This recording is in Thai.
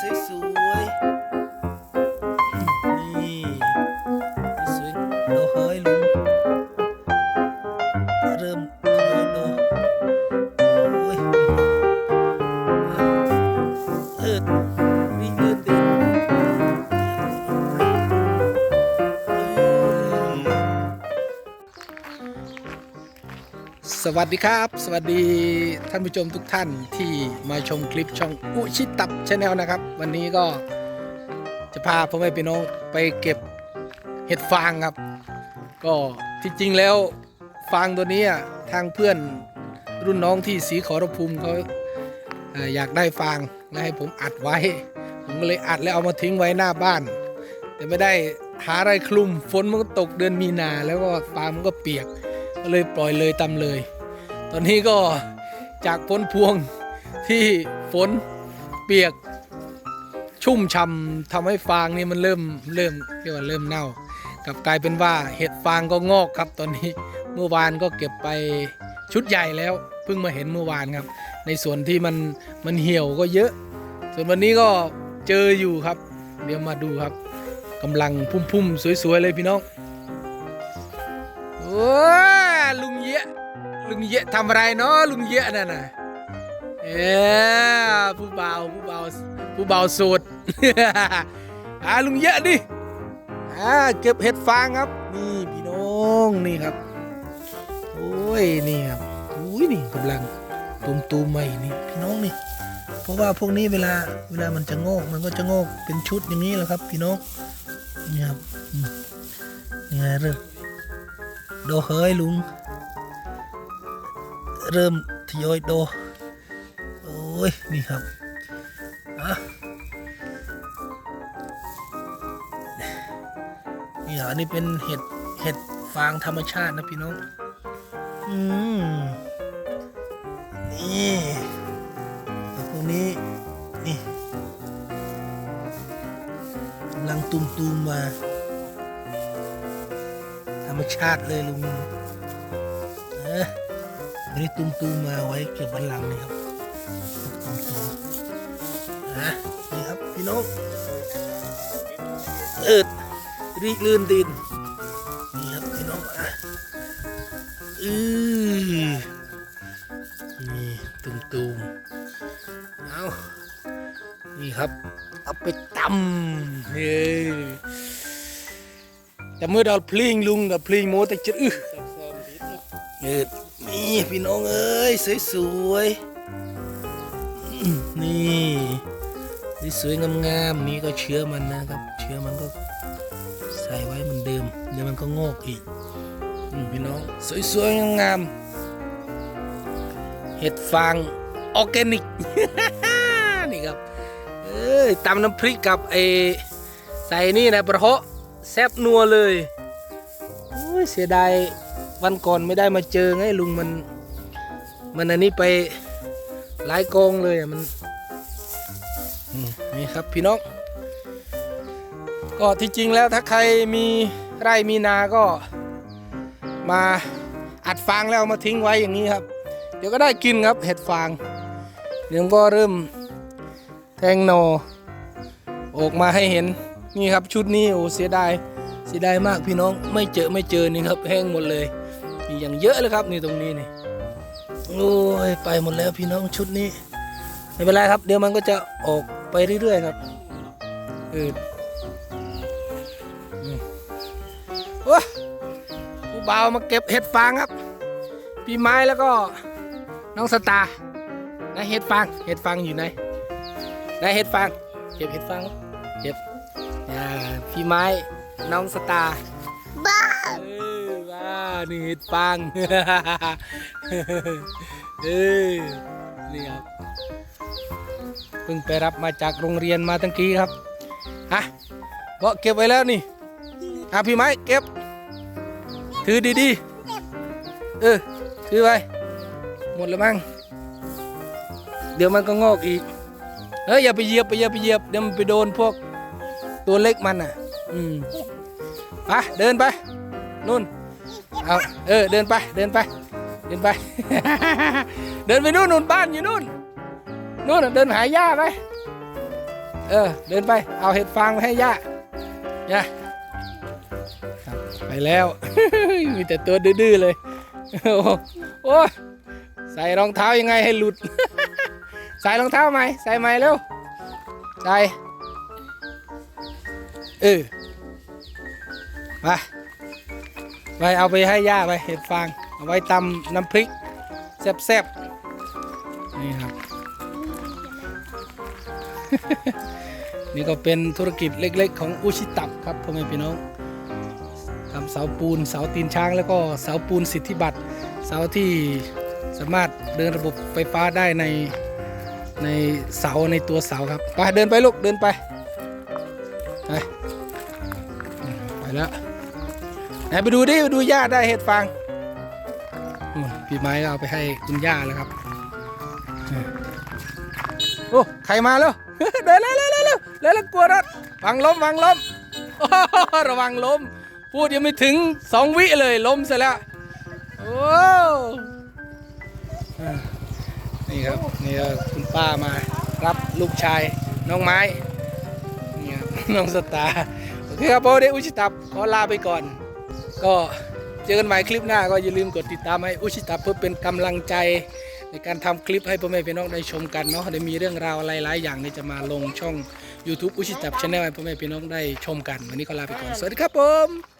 สว สวัสดีครับ สวัสดีท่านผู้ชมทุกท่านที่มาชมคลิปช่องอุชิตับชาแนลนะครับ วันนี้ก็จะพาพ่อแม่พี่น้องไปเก็บเห็ดฟางครับ ก็ที่จริงแล้วฟางตัวนี้ทางเพื่อนรุ่นน้องที่สีขอรภูมิเขาอยากได้ฟางและให้ผมอัดไว้ ผมก็เลยอัดแล้วเอามาทิ้งไว้หน้าบ้าน แต่ไม่ได้หาอะไรคลุมฝนมันก็ตกเดือนมีนาแล้วก็ฟางมันก็เปียก ก็เลยปล่อยเลยตำเลย ตอนนี้ก็จากพ้นพวงที่ฝนเปียกชุ่มช่ำทำให้ฟางนี่มันเริ่มเริ่มเรียกว่าเริ่มเน่ากับกลายเป็นว่าเห็ดฟางก็งอกครับตอนนี้เมื่อวานก็เก็บไปชุดใหญ่แล้วเพิ่งมาเห็นเมื่อวานครับ ในส่วนที่มันมันเหี่ยวก็เยอะ ส่วนวันนี้ก็เจออยู่ครับ เดี๋ยวมาดูครับกำลังพุ่มๆสวยๆเลยพี่น้อง ลุงเยะทำอะไรเนาะลุงเยะนั่นน่ะเอ้ผู้เบาผู้เบาผู้เบาโสด อ่าลุงเยะดิอ่าเก็บเห็ดฟางครับ นี่พี่น้องนี่ครับโอ้ยนี่ครับอุ้ยนี่กำลังตุมตูมใหม่นี่พี่น้องนี่ เพราะว่าพวกนี้เวลาเวลามันจะงอกมันก็จะงอกเป็นชุดอย่างนี้แหละครับ พี่น้องนี่ครับนี่ไงเริ่มโดเฮ้ยลุง เริ่มทยอยโดโอ้ยนี่ครับอะนี่อันนี้เป็นเห็ดเห็ดฟางธรรมชาตินะพี่น้อง อืมนี่แล้วพวกนี้ นี่กำลังตุมๆมา ธรรมชาติเลยลุงเออ อันนี้ตุ้มตูมมาไว้เก็บวันหลังนี่ครับตุ้มตูมๆนะนี่ครับพี่น้องเอิดรีลื่นดินนี่ครับพี่น้องอะอือนี่ตุ้มตูมเอานี่ครับ เอาไปตำเฮ้ยแต่เมื่อเราพลิงลุงเราพลิงโมแต่จะอื้อ เออนี่พี่น้องเอ้ย สวยๆ นี่นี่สวยงามๆนี่ก็เชื้อมันนะครับ เชื้อมันก็ใส่ไว้เหมือนเดิมเดี๋ยวมันก็งอกอีกพี่น้อง สวยๆ งามๆเห็ดฟางออร์แกนิก นี่ครับ เอ้ยตำน้ำพริกกับไอใส่นี่นะประเหาะแซบนัวเลย โอ้ยเสียดาย วันก่อนไม่ได้มาเจอไงลุงมัน มันอันนี้ไปหลายกองเลยอะมันนี่ครับพี่น้องก็ที่จริงแล้วถ้าใครมีไร่มีนาก็มาอัดฟางแล้วมาทิ้งไว้อย่างนี้ครับ เดี๋ยวก็ได้กินครับเห็ดฟาง เดี๋ยวก็เริ่มแทงหนออกมาให้เห็นนี่ครับชุดนี้โอ้เสียดายเสียดายมากพี่น้องไม่เจอไม่เจอนี่ครับแห้งหมดเลย มีอย่างเยอะเลยครับนี่ตรงนี้นี่โอ้ยไปหมดแล้วพี่น้องชุดนี้ไม่เป็นไรครับ เดี๋ยวมันก็จะออกไปเรื่อยๆครับเอออืมโอ้ผู้บ่าวมาเก็บเห็ดฟางครับพี่ไม้แล้วก็น้องสตาร์ไหนเห็ดฟางเห็ดฟางอยู่ไหนไหนเห็ดฟางเก็บเห็ดฟางเก็บพี่ไม้น้องสตาร์บ้า นี่เห็ดฟางเออนี่ครับเพิ่งไปรับมาจากโรงเรียนมาตั้งกี้ครับฮะก็เก็บไว้แล้วนี่อะพี่ไม้เก็บ ถือดีๆเออถือไว้หมดแล้วมั้งเดี๋ยวมันก็งอกอีกเฮ้ยอย่าไปเหยียบไปอย่าไปเหยียบเดี๋ยวมันไปโดนพวกตัวเล็กมันอะ อืมไปเดินไปนู่น เอาเออเดินไปเดินไป เดินไป เดินไปนู่นนู่นบ้านอยู่นู่นนู่นเดินหาหญ้าไปเออเดินไปเอาเห็ดฟางไปให้ย่าย่าครับไปแล้ว มีแต่ตัวดื้อเลยโอ้โหโอ้ยใส่รองเท้ายังไงให้หลุด ใส่รองเท้าไหม่ใส่ไหม่เร็วใส่เออไป ไปเอาไปให้ย่าไปเห็ดฟางเอาไว้ตำน้ำพริกแซ่บๆนี่ครับ นี่ก็เป็นธุรกิจเล็ก ๆ ของอุชิตับครับพ่อแม่พี่น้องทำเสาปูนเสาตีนช้าง แล้วก็เสาปูนสิทธิบัตรเสาที่สามารถเดินระบบไฟฟ้าได้ในในเสาในตัวเสาครับไปเดินไปลูกเดินไปไปไปแล้ว ไหนไปดูดิไปดูย่าได้เห็ดฟางพี่ไม้ก็เอาไปให้คุณย่าแล้วครับ โอ้ใครมาแล้วเดินเร็วเร็วเร็วเร็วเร็วกลัวรถวังล้มวังล้มระวังล้ม พูดยังไม่ถึงสองวิเลยล้มซะแล้วโอ้นี่ครับนี่คุณป้ามารับลูกชายน้องไม้นี่ครับน้องสตาร์โอเคครับโบเดอุชิตับขอลาไปก่อน ก็เจอกันใหม่คลิปหน้าก็อย่าลืมกดติดตามให้อุชิตาเพื่อเป็นกำลังใจ ในการทำคลิปให้พ่อแม่พี่น้องได้ชมกันเนาะได้มีเรื่องราวหลายๆอย่างนี่จะมาลงช่อง YouTube อุชิตาชาแนลให้พ่อแม่พี่น้องได้ชมกัน วันนี้ก็ลาไปก่อน สวัสดีครับผม